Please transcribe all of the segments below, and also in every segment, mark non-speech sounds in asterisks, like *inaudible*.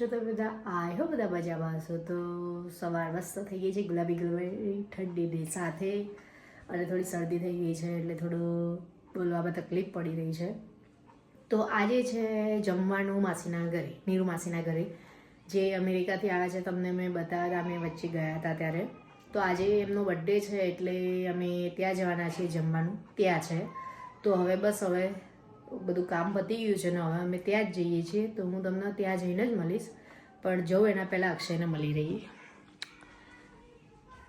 છો તમે બધા? આઈ હો બધા મજામાં હશો. તો સવાર મસ્ત થઈ ગઈ છે. ગુલાબી ગુલાબી ઠંડીની સાથે અને થોડી શરદી થઈ ગઈ છે એટલે થોડું બોલવામાં તકલીફ પડી રહી છે. તો આજે છે જમવાનું માસીના ઘરે, નીરુ માસીના ઘરે, જે અમેરિકાથી આવ્યા છે. તમને મેં બતાવ્યા અમે વચ્ચે ગયા હતા ત્યારે. તો આજે એમનો બર્થડે છે એટલે અમે ત્યાં જવાના છીએ જમવાનું, ત્યાં છે. તો હવે બસ હવે બધું કામ પતી ગયું છે ને હવે અમે ત્યાં જ જઈએ છીએ તો હું તમને ત્યાં જઈને જ મળીશ. પણ જવું એના પહેલાં અક્ષયને મળી રહીએ.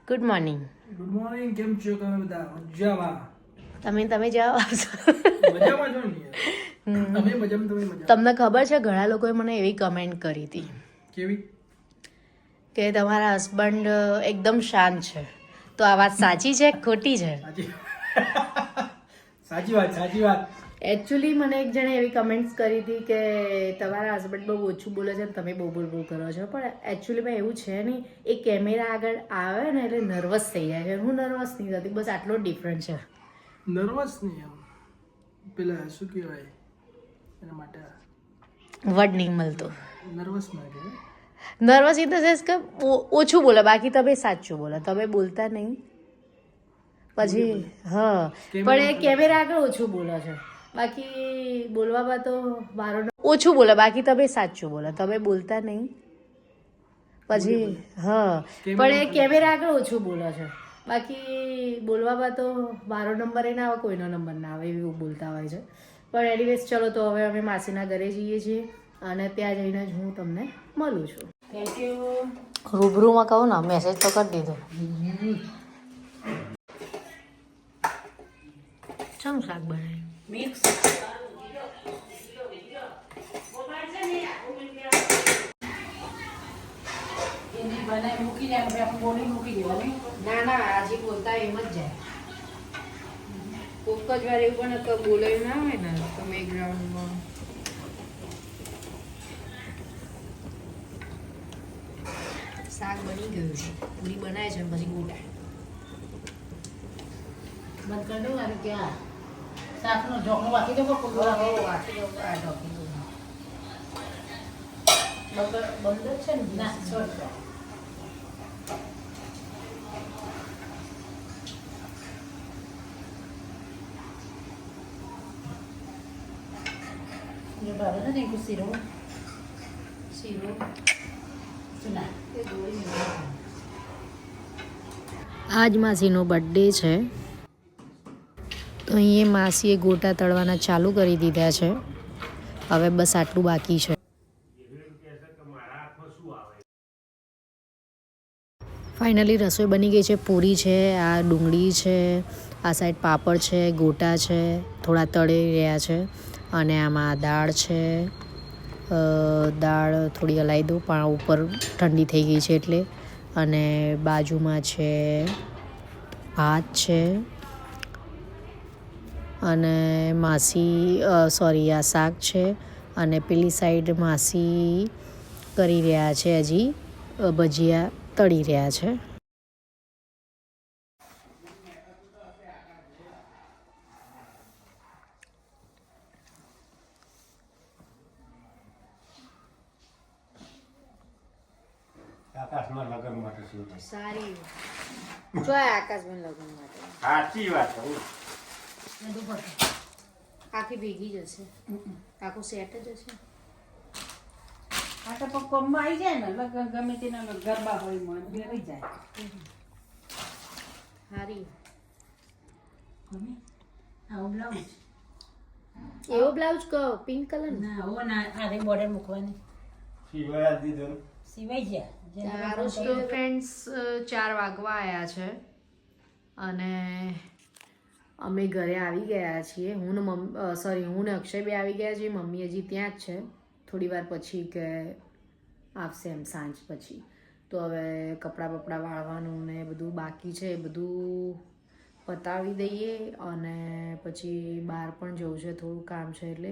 ગુડ મોર્નિંગ ગુડ મોર્નિંગ કેમ છો તમે બધા? મજામાં. તમે તમે જાઓ. મજામાં છો યાર? મજામાં તમે તમને ખબર છે ઘણા લોકોએ મને એવી કમેન્ટ કરી હતી. કેવી? કે તમારા હસબન્ડ એકદમ શાંત છે. તો આ વાત સાચી છે ખોટી છે? *laughs* સાચી વાત સાચી વાત. એકચ્યુઅલી મને એક જણે એવી કમેન્ટ્સ કરી હતી કે તમારા હસબન્ડ બહુ ઓછું બોલે છે અને તમે બહુ બોલ બોલ કરો છો. પણ એકચ્યુઅલીમાં એવું છે નહીં એ કેમેરા આગળ આવે ને એટલે નર્વસ થઈ જાય છે. હું નર્વસ નહીં થતી બસ આટલો ડિફરન્ટ છે. નર્વસ નહીં આમ પેલા શું કહેવાય એના માટે વર્ડ નહીં મળતો. નર્વસ ના કહેવાય. નર્વસ ઇન ધ સેન્સ કે ઓછું બોલે બાકી તમે સાચું બોલો. તમે બોલતા નહીં. પછી હા. પણ એ કેમેરા આગળ ઓછું બોલો છે. બાકી બોલવામાં તો મારો ન- ઓછું બોલે બાકી તમે સાચું બોલો. તમે બોલતા નહીં. પછી હા. પણ એ કેમેરા આગળ ઓછું બોલો છો. બાકી બોલવામાં તો મારો નંબર એ ના આવે કોઈનો નંબર ના આવે એવું બોલતા હોય છે. પણ એનીવેઝ ચલો તો હવે અમે માસીના ઘરે જઈએ છીએ અને ત્યાં જઈને જ હું તમને મળું છું. થેન્ક યુ રૂબરૂમાં કહું ને મેસેજ તો કરી દીધો. ચમ શાક બનાવ્યું? મિક્સ બનાવી મૂકી જાય આપણે બોલી મૂકી દેવાની ના ના આજે બોલતા એમ જ જાય. કોક જ વાર એવું પણ તો બોલાયું ના હોય ને તો બેકગ્રાઉન્ડમાં શાક બની ગયું છે. પૂરી બનાવે છે પછી ગોટા બંધ કરી દઉં શાકનો ઢોકળો આજ માસીનો બર્થડે છે. તો અહીંયા માસીએ ગોટા તળવાના ચાલુ કરી દીધા છે. હવે બસ આટલું બાકી છે. ફાઇનલી રસોઈ બની ગઈ છે, પૂરી છે, આ ડુંગળી છે, આ સાઈડ પાપડ છે, ગોટા છે, થોડા તળી રહ્યા છે, અને આમાં દાળ છે દાળ થોડી હલાવી દઉં, પણ ઉપર ઠંડી થઈ ગઈ છે એટલે, અને બાજુમાં છે, ભાત છે અને માસી સોરી આ શાક છે અને પેલી સાઈડ માસી કરી રહ્યા છે હજી ભજીયા તળી રહ્યા છે. આકાશમાં લગ્ન માટે શું સારી. આકાશમાં લગ્ન માટે. સાચી વાત કહું આખી ભેગી જશે આખું સેટ જ હશે. આ તો પણ કોમમાં આવી જાય ને લગ્ન ગમે તેના ગરબા હોય મને બે રહી જાય. સારી ગમે? આવો બ્લાઉઝ. એવો બ્લાઉઝ કહો પિંક કલર ને ના ઓ ના આરે બોર્ડર મૂકવાની. સિવાય દીધો સિવાય ગયા સારું ફ્રેન્ડ્સ ચાર વાગવા આવ્યા છે. અને અમે ઘરે આવી ગયા છીએ. હું ને મમ સોરી હું ને અક્ષય બે આવી ગયા છીએ. મમ્મી હજી ત્યાં જ છે. થોડી વાર પછી કે આવશે એમ સાંજ પછી. તો હવે કપડાં બપડાં વાળવાનું ને બધું બાકી છે એ બધું પતાવી દઈએ અને પછી બહાર પણ જવું છે. થોડું કામ છે એટલે.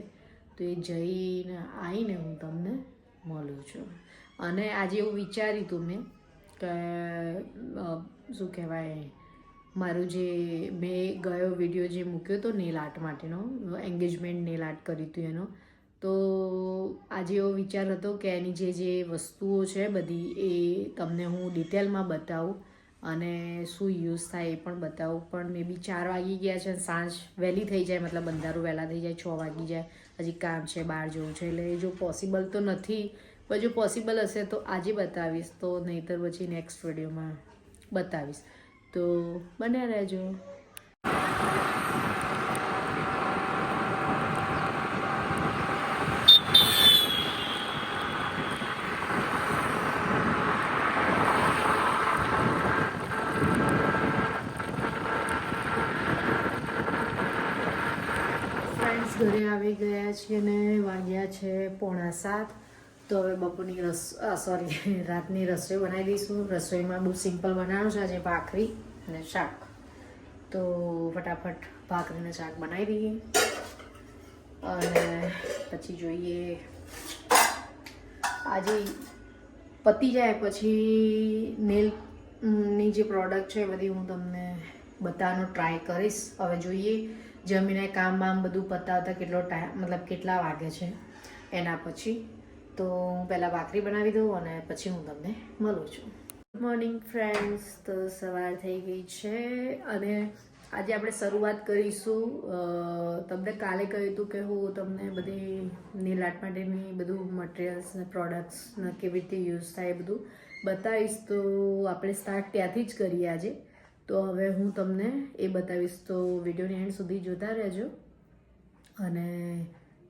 તો એ જઈને આવીને હું તમને મળું છું. અને આજે એવું વિચાર્યું હતું મેં કે શું કહેવાય મારું જે મેં ગયો વીડિયો જે મૂક્યો હતો નેલ આર્ટ માટેનો એન્ગેજમેન્ટ નેલ આર્ટ કર્યું હતું એનો, તો આજે એવો વિચાર હતો કે એની જે જે વસ્તુઓ છે બધી એ તમને હું ડિટેલમાં બતાવું અને શું યુઝ થાય એ પણ બતાવું. પણ મે બી ચાર વાગી ગયા છે સાંજ વહેલી થઈ જાય, મતલબ બંધારું વહેલા થઈ જાય, છ વાગી જાય, હજી કામ છે, બહાર જવું છે, એટલે જો પોસિબલ તો નથી, પણ જો પોસિબલ હશે તો આજે બતાવીશ, તો નહીંતર પછી નેક્સ્ટ વિડીયોમાં બતાવીશ. તો બન્યા રહેજો. ઘરે આવી ગયા છીએ ને વાગ્યા છે પોણા સાત. તો હવે બપોરની રસ સોરી *laughs* રાતની રસોઈ બનાવી દઈશું. રસોઈમાં બહુ સિમ્પલ બનાવવાનું છે. આજે ભાખરી અને શાક. તો ફટાફટ ભાખરીને શાક બનાવી દઈએ. અને પછી જોઈએ, આજે પતી જાય પછી નેલની જે પ્રોડક્ટ છે એ બધી હું તમને બતાવવાનો ટ્રાય કરીશ. હવે જોઈએ, જમીને કામ બામ બધું પતાવતા કેટલો ટાઈમ મતલબ કેટલા વાગે છે. એના પછી તો હું પહેલાં ભાખરી બનાવી દઉં અને પછી હું તમને મળું છું. ગુડ મોર્નિંગ ફ્રેન્ડ્સ તો સવાર થઈ ગઈ છે અને આજે આપણે શરૂઆત કરીશું. તમને કાલે કહ્યું હતું કે હું તમને બધી નેલ આર્ટ માટેની બધું મટીરિયલ્સ ને પ્રોડક્ટ્સ ને કેવી રીતે યુઝ થાય બધું બતાવીશ. તો આપણે સ્ટાર્ટ ત્યાંથી જ કરીએ આજે. તો હવે હું તમને એ બતાવીશ. તો વિડીયોની એન્ડ સુધી જોતા રહેજો. અને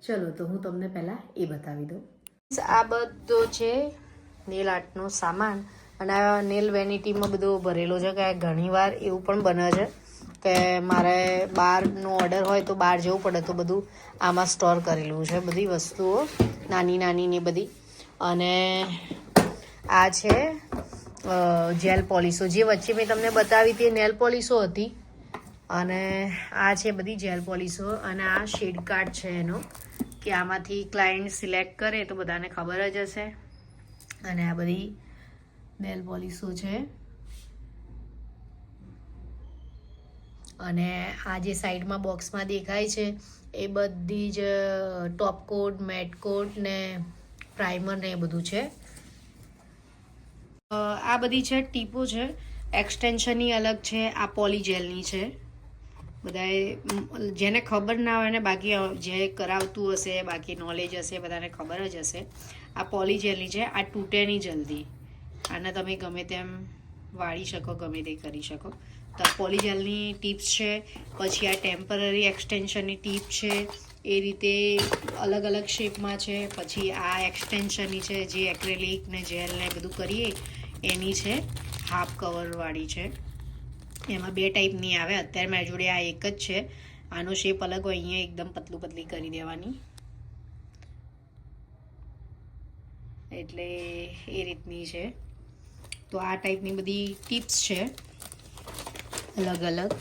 ચલો, તો હું તમને પહેલાં એ બતાવી દઉં. આ બધો છે નેલ આર્ટનો સામાન. અને આ નેલ વેનિટીમાં બધો ભરેલો છે, કે ઘણીવાર એવું પણ બને છે, કે મારે બહારનો ઓર્ડર હોય તો બહાર જવું પડે તો બધું આમાં સ્ટોર કરેલું છે, બધી વસ્તુઓ, નાની નાની ને બધી. અને આ છે જેલ પોલિશો જે વચ્ચે મેં તમને બતાવી હતી નેલ પોલિશો હતી. અને આ છે બધી જેલ પોલિશો અને આ શેડ કાર્ડ છે એનો. કે આમાંથી ક્લાયન્ટ સિલેક્ટ કરે તો બધાને ખબર જ હશે. અને આ બધી બેલ પોલિસો છે. અને આ જે સાઈડમાં બોક્સમાં દેખાય છે, એ બધી જ ટોપ કોટ મેટ કોટ ને પ્રાઇમર ને એ બધું છે. આ બધી છે ટીપો છે. એક્સટેન્શનની અલગ છે, આ પોલીજેલની છે. બધાએ જેને ખબર ના હોય ને બાકી જે કરાવતું હશે, બાકી નોલેજ હશે, બધાને ખબર જ હશે. આ પોલીજેલની છે, આ તૂટે નહીં જલ્દી. આને તમે ગમે તેમ વાળી શકો, ગમે તે કરી શકો. તો આ પોલીજેલની ટીપ્સ છે, પછી આ ટેમ્પરરી એક્સટેન્શનની ટીપ છે, એ રીતે અલગ અલગ શેપમાં છે, પછી આ એક્સટેન્શનની છે, જે એક્રેલિક ને જેલ ને બધું કરીએ, એની છે હાફ કવરવાળી છે. એમાં બે ટાઈપની આવે. અત્યારે મારી જોડે આ એક જ છે. આનો શેપ અલગ હોય, અહીંયા એકદમ પતલું પતલી કરી દેવાની. એટલે એ રીતની છે. તો આ ટાઈપની બધી ટિપ્સ છે. અલગ અલગ.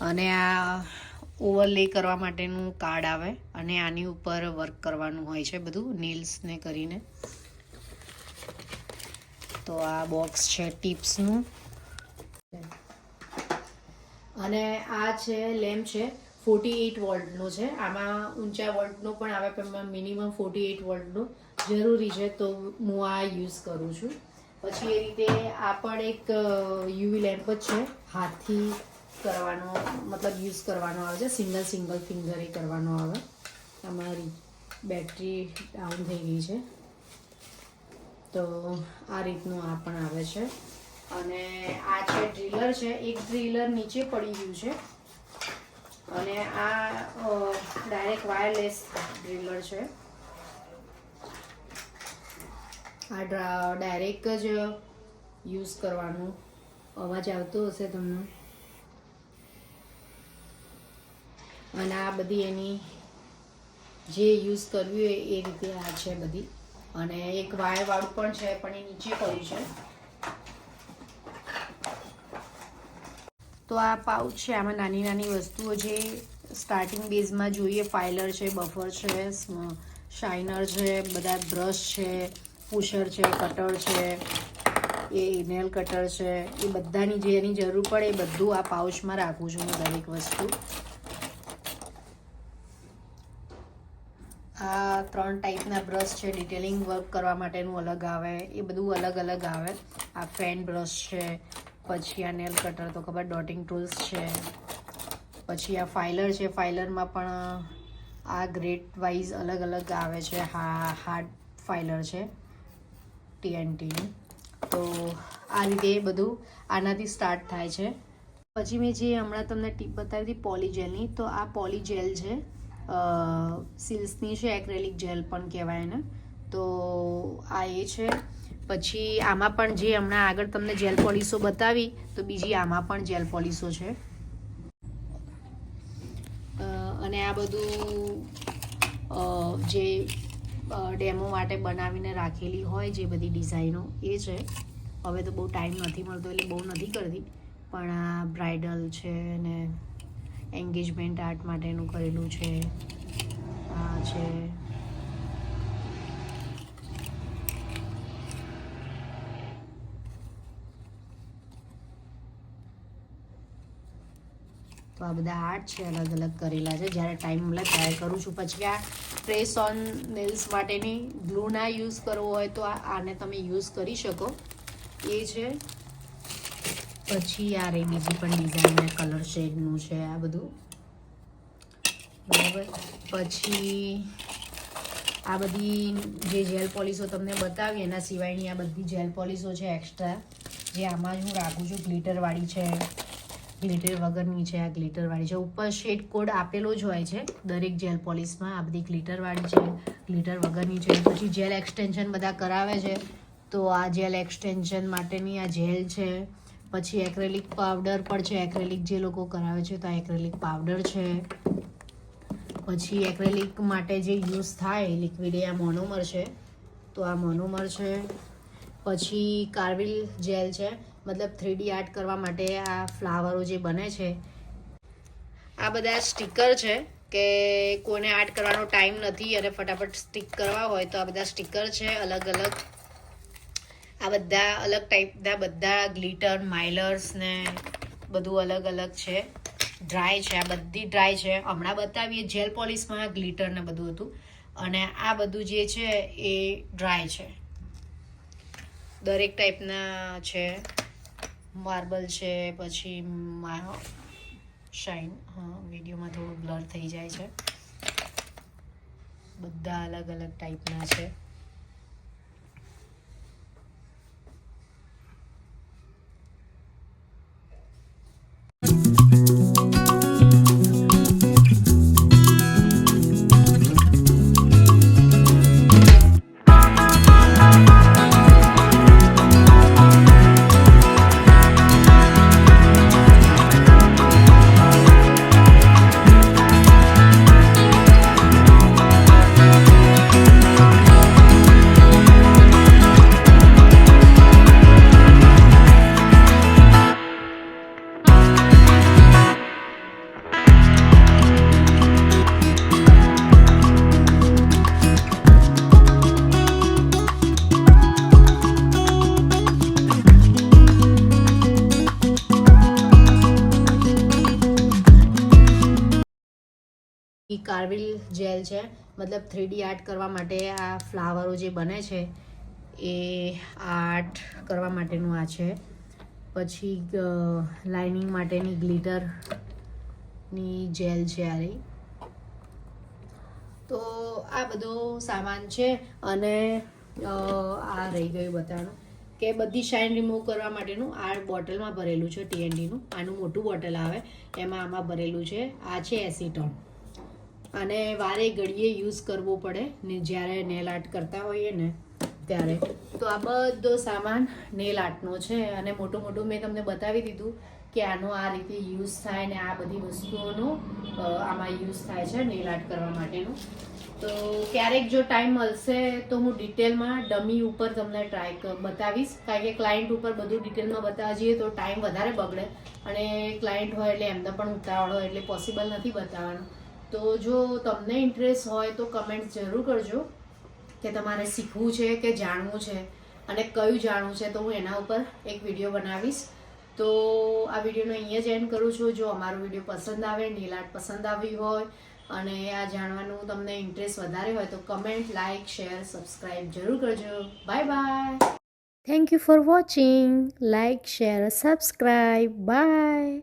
અને આ ઓવરલે કરવા માટેનું કાર્ડ આવે. અને આની ઉપર વર્ક કરવાનું હોય છે બધું નેલ્સને કરીને. તો આ બોક્સ છે ટિપ્સનું અને આ છે, લેમ્પ છે ફોર્ટી એઇટ વોલ્ટનો છે. આમાં ઊંચા વોલ્ટનો પણ આવે, પણ મિનિમમ ફોર્ટી એઇટ વોલ્ટનો જરૂરી છે, તો હું આ યુઝ કરું છું. પછી એ રીતે આ પણ એક યુવી લેમ્પ જ છે. હાથથી કરવાનો, મતલબ યુઝ કરવાનો આવે છે. સિંગલ સિંગલ ફિંગરે કરવાનો આવે. અમારી બેટરી ડાઉન થઈ ગઈ છે. તો આ રીતનું આ પણ આવે છે. અને આ છે ડ્રીલર છે, એક ડ્રીલર નીચે પડી ગયું છે. અને આ ડાયરેક્ટ વાયરલેસ ડ્રીલર છે. આ ડાયરેક્ટ જ યુઝ કરવાનું અવાજ આવતો હશે તમને. અને આ બધી એની જે યુઝ કરવી હોય એ રીતે આ છે બધી. અને એક વાયરવાળું પણ છે, પણ એ નીચે પડ્યું છે. તો આ પાઉચ છે, આમાં નાની નાની વસ્તુઓ જે સ્ટાર્ટિંગ બેઝમાં જોઈએ ફાઇલર છે બફર છે શાઇનર છે, બધા બ્રશ છે પુશર છે કટર છે, એ નેલ કટર છે, એ બધાની જે એની જરૂર પડે એ બધું આ પાઉચમાં રાખું છું હું દરેક વસ્તુ. આ ત્રણ ટાઈપના બ્રશ છે ડિટેલિંગ વર્ક કરવા માટેનું અલગ આવે, એ બધું અલગ અલગ આવે. આ ફેન બ્રશ છે પછી આ નેલ કટર તો ખબર ડોટિંગ ટૂલ્સ છે. પછી આ ફાઇલર છે ફાઇલરમાં પણ આ ગ્રેડ વાઇઝ અલગ અલગ આવે છે, હા હાર્ડ ફાઇલર છે ટીએનટીનું તો આ રીતે બધું આનાથી સ્ટાર્ટ થાય છે. પછી મેં જે હમણાં તમને ટીપ બતાવી હતી પોલીજેલની તો આ પોલીજેલ છે સિલ્સની છે એક્રેલિક જેલ પણ કહેવાય એને. તો આ એ છે. પછી આમાં પણ જે હમણાં આગળ તમને જેલ પોલિશો બતાવી, તો બીજી આમાં પણ જેલ પોલિશો છે. અને આ બધું જે ડેમો માટે બનાવીને રાખેલી હોય, જે બધી ડિઝાઇનો, એ છે. હવે તો બહુ ટાઈમ નથી મળતો, એટલે બહુ નથી કરતી. પણ આ બ્રાઇડલ છે ને એન્ગેજમેન્ટ આર્ટ માટેનું કરેલું છે. આ છે. તો આ બધા આર્ટ છે અલગ અલગ કરેલા છે. જ્યારે ટાઈમ મળે ત્યારે કરું છું. પછી આ ટ્રેસ ઓન નેલ્સ માટેની ગ્લુ ના યુઝ કરવો હોય તો આને તમે યુઝ કરી શકો. એ છે. પછી આ રે બીજી પણ ડિઝાઇન કલર શેડનું છે, આ બધું. બરાબર. પછી આ બધી જે જેલ પોલિશો તમને બતાવી, એના સિવાયની આ બધી જેલ પોલિશો છે એક્સ્ટ્રા. જે આમાં જ હું રાખું છું. ગ્લિટરવાળી છે. ગ્લિટર વગરની છે આ ગ્લિટરવાળી છે ઉપર શેડ કોડ આપેલો જ હોય છે, દરેક જેલ પોલિશમાં આ બધી ગ્લિટરવાળી છે ગ્લિટર વગરની છે, પછી જેલ એક્સટેન્શન બધા કરાવે છે, તો આ જેલ એક્સટેન્શન માટેની આ જેલ છે, પછી એક્રેલિક પાવડર પણ છે એક્રેલિક જે લોકો કરાવે છે તો આ એક્રેલિક પાવડર છે, પછી એક્રેલિક માટે જે યુઝ થાય લિક્વિડ એ આ મોનોમર છે, તો આ મોનોમર છે, પછી કાર્વિલ જેલ છે મતલબ થ્રીડી આર્ટ કરવા માટે આ ફ્લાવરો જે બને છે, આ બધા સ્ટીકર છે કે કોઈને આર્ટ કરવાનો ટાઈમ નથી અને ફટાફટ સ્ટીક કરવા હોય તો આ બધા સ્ટીકર છે, અલગ અલગ. આ બધા અલગ ટાઈપના બધા ગ્લિટર, માઇલર્સ ને બધું અલગ અલગ છે. ડ્રાય છે, આ બધી ડ્રાય છે. હમણાં બતાવીએ જેલ પોલિશમાં ગ્લિટર ને બધું હતું. અને આ બધું જે છે એ ડ્રાય છે. દરેક ટાઈપના છે. માર્બલ છે, પછી શાઇન હા, વિડીયોમાં થોડું બ્લર થઈ જાય છે. બધા અલગ અલગ ટાઈપના છે. કાર્વિલ જેલ છે. મતલબ થ્રીડી આર્ટ કરવા માટે આ ફ્લાવરો જે બને છે, એ આર્ટ કરવા માટેનું આ છે. પછી લાઇનિંગ માટેની ગ્લિટરની જેલ છે આ રહી. તો આ બધો સામાન છે અને આ રહી ગયું બતાવવાનું કે બધી શાઇન રિમૂવ કરવા માટેનું આ બોટલમાં ભરેલું છે ટીએનડીનું આનું મોટું બોટલ આવે, એમાં આમાં ભરેલું છે. આ છે એસીટોન અને વારે ઘડીએ યુઝ કરવો પડે ને જ્યારે નેલ આર્ટ કરતા હોઈએ ને ત્યારે. તો આ બધો સામાન નેલ આર્ટનો છે અને મોટું મોટું મેં તમને બતાવી દીધું કે આનો આ રીતે યુઝ થાય ને આ બધી વસ્તુઓનો આમાં યુઝ થાય છે નેલ આર્ટ કરવા માટેનું. તો ક્યારેક જો ટાઈમ મળશે તો હું ડિટેલમાં ડમી ઉપર તમને ટ્રાય બતાવીશ. કારણ કે ક્લાયન્ટ ઉપર બધું ડિટેલમાં બતાવવા જઈએ તો ટાઈમ વધારે બગડે. અને ક્લાયન્ટ હોય એટલે એમને પણ ઉતાવળ હોય એટલે પોસિબલ નથી બતાવવાનું. તો જો તમને ઇન્ટરેસ્ટ હોય તો કમેન્ટ જરૂર કરજો કે તમારે શીખવું છે કે જાણવું છે અને કયું જાણવું છે તો હું એના ઉપર એક વીડિયો બનાવીશ. તો આ વિડીયોનો અહીંયા જ એન્ડ કરું છું. જો અમારો વીડિયો પસંદ આવે, નીલાટ પસંદ આવી હોય અને આ જાણવાનું તમને ઇન્ટરેસ્ટ વધારે હોય તો કમેન્ટ લાઇક શેર સબસ્ક્રાઈબ જરૂર કરજો. Bye bye thank you for watching like share subscribe bye